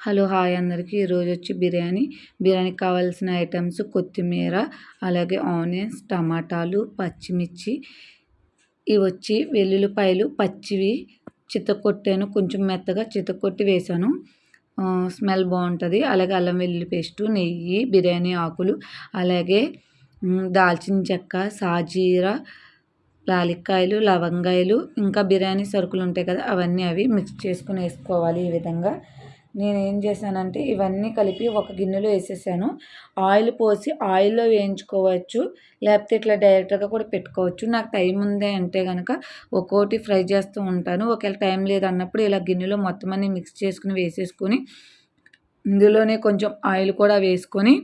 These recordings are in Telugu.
హలో హాయ్ అందరికీ. ఈరోజు వచ్చి బిర్యానీ. బిర్యానీకి కావాల్సిన ఐటమ్స్ కొత్తిమీర అలాగే ఆనియన్స్ టమాటాలు పచ్చిమిర్చి. ఇవి వచ్చి వెల్లుల్లిపాయలు పచ్చివి చితకొట్టాను కొంచెం మెత్తగా చితకొట్టి వేసాను స్మెల్ బాగుంటుంది. అలాగే అల్లం వెల్లుల్లి పేస్టు నెయ్యి బిర్యానీ ఆకులు అలాగే దాల్చిన చెక్క సాజీర లాలిక్కాయలు లవంగాయలు ఇంకా బిర్యానీ సరుకులు ఉంటాయి కదా అవన్నీ అవి మిక్స్ చేసుకుని వేసుకోవాలి ఈ విధంగా. నేను ఏం చేశానంటే ఇవన్నీ కలిపి ఒక గిన్నెలో వేసేసాను. ఆయిల్ పోసి ఆయిల్లో వేయించుకోవచ్చు లేకపోతే ఇట్లా డైరెక్ట్గా కూడా పెట్టుకోవచ్చు. నాకు టైం ఉంది అంటే కనుక ఒక్కోటి ఫ్రై చేస్తూ ఉంటాను. ఒకవేళ టైం లేదు అన్నప్పుడు ఇలా గిన్నెలో మొత్తం అన్ని మిక్స్ చేసుకుని వేసేసుకొని ఇందులోనే కొంచెం ఆయిల్ కూడా వేసుకొని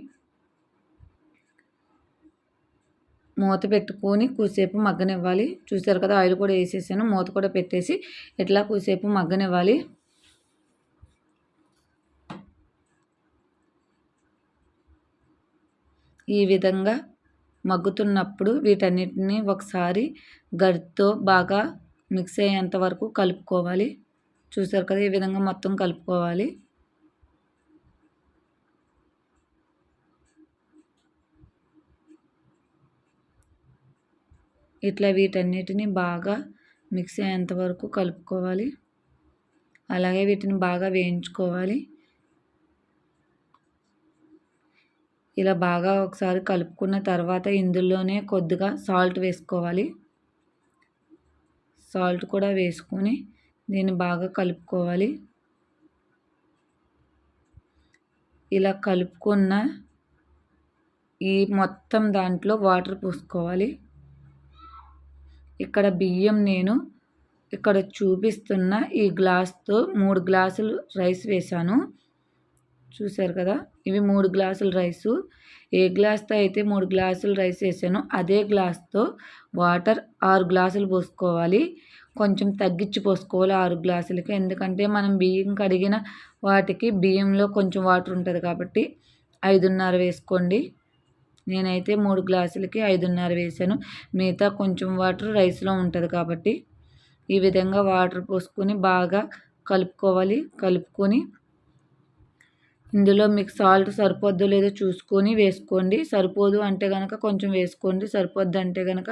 మూత పెట్టుకొని కూసేపు మగ్గనివ్వాలి. చూసారు కదా ఆయిల్ కూడా వేసేసాను. మూత కూడా పెట్టేసి ఇట్లా కూసేపు మగ్గనివ్వాలి. ఈ విధంగా మగ్గుతున్నప్పుడు వీటన్నిటిని ఒకసారి గడితో బాగా మిక్స్ అయ్యేంత వరకు కలుపుకోవాలి. చూసారు కదా ఈ విధంగా మొత్తం కలుపుకోవాలి. ఇట్లా వీటన్నిటిని బాగా మిక్స్ అయ్యేంత వరకు కలుపుకోవాలి. అలాగే వీటిని బాగా వేయించుకోవాలి. ఇలా బాగా ఒకసారి కలుపుకున్న తర్వాత ఇందులోనే కొద్దిగా సాల్ట్ వేసుకోవాలి. సాల్ట్ కూడా వేసుకొని దీన్ని బాగా కలుపుకోవాలి. ఇలా కలుపుకున్న ఈ మొత్తం దాంట్లో వాటర్ పోసుకోవాలి. ఇక్కడ బియ్యం నేను ఇక్కడ చూపిస్తున్న ఈ గ్లాస్తో మూడు గ్లాసులు రైస్ వేసాను చూసారు కదా? ఇవి మూడు గ్లాసుల రైసు. ఏ గ్లాస్తో అయితే మూడు గ్లాసులు రైస్ వేసానో అదే గ్లాస్తో వాటర్ ఆరు గ్లాసులు పోసుకోవాలి. కొంచెం తగ్గించి పోసుకోవాలి ఆరు గ్లాసులకి. ఎందుకంటే మనం బియ్యం కడిగిన వాటికి బియ్యంలో కొంచెం వాటర్ ఉంటుంది కాబట్టి ఐదున్నర వేసుకోండి. నేనైతే మూడు గ్లాసులకి ఐదున్నర వేసాను. మిగతా కొంచెం వాటర్ రైస్లో ఉంటుంది కాబట్టి ఈ విధంగా వాటర్ పోసుకొని బాగా కలుపుకోవాలి. కలుపుకొని ఇందులో మీకు సాల్ట్ సరిపోద్దో లేదో చూసుకొని వేసుకోండి. సరిపోదు అంటే కనుక కొంచెం వేసుకోండి. సరిపోద్ది అంటే కనుక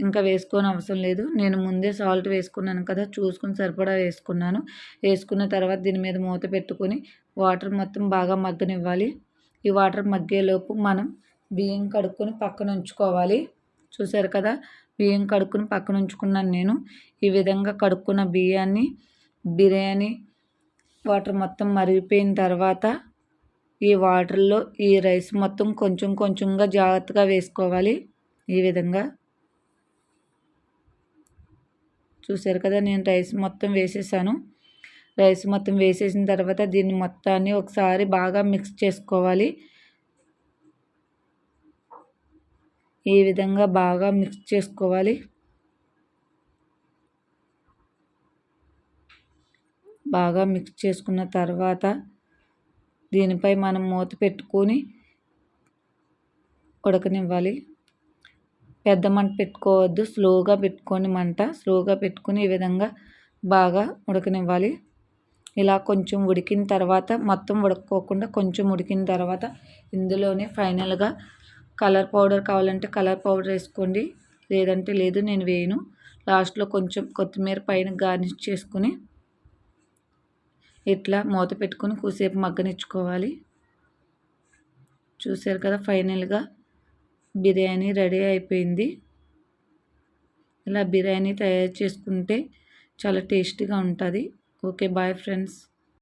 ఇంకా వేసుకోని అవసరం లేదు. నేను ముందే సాల్ట్ వేసుకున్నాను కదా చూసుకుని సరిపడా వేసుకున్నాను. వేసుకున్న తర్వాత దీని మీద మూత పెట్టుకొని వాటర్ మొత్తం బాగా మగ్గనివ్వాలి. ఈ వాటర్ మగ్గేలోపు మనం బియ్యం కడుక్కొని పక్కన ఉంచుకోవాలి. చూసారు కదా బియ్యం కడుక్కుని పక్కన ఉంచుకున్నాను నేను. ఈ విధంగా కడుక్కున్న బియ్యాన్ని బిర్యానీ వాటర్ మొత్తం మరిగిపోయిన తర్వాత ఈ వాటర్లో ఈ రైస్ మొత్తం కొంచెం కొంచెంగా జాగ్రత్తగా వేసుకోవాలి ఈ విధంగా. చూసారు కదా నేను రైస్ మొత్తం వేసేసాను. రైస్ మొత్తం వేసేసిన తర్వాత దీన్ని మొత్తాన్ని ఒకసారి బాగా మిక్స్ చేసుకోవాలి. ఈ విధంగా బాగా మిక్స్ చేసుకోవాలి. బాగా మిక్స్ చేసుకున్న తర్వాత దీనిపై మనం మూత పెట్టుకొని ఉడకనివ్వాలి. పెద్ద మంట పెట్టుకోవద్దు. స్లోగా పెట్టుకొని మంట స్లోగా పెట్టుకుని ఈ విధంగా బాగా ఉడకనివ్వాలి. ఇలా కొంచెం ఉడికిన తర్వాత మొత్తం ఉడకపోకుండా కొంచెం ఉడికిన తర్వాత ఇందులోనే ఫైనల్గా కలర్ పౌడర్ కావాలంటే కలర్ పౌడర్ వేసుకోండి. లేదంటే లేదు నేను వేయను. లాస్ట్లో కొంచెం కొత్తిమీర పైన గార్నిష్ చేసుకుని ఇట్లా మూత పెట్టుకొని కూసేపు మగ్గనిచ్చుకోవాలి. చూసారు కదా ఫైనల్గా బిర్యానీ రెడీ అయిపోయింది. ఇలా బిర్యానీ తయారు చేసుకుంటే చాలా టేస్టీగా ఉంటుంది. Okay bye friends.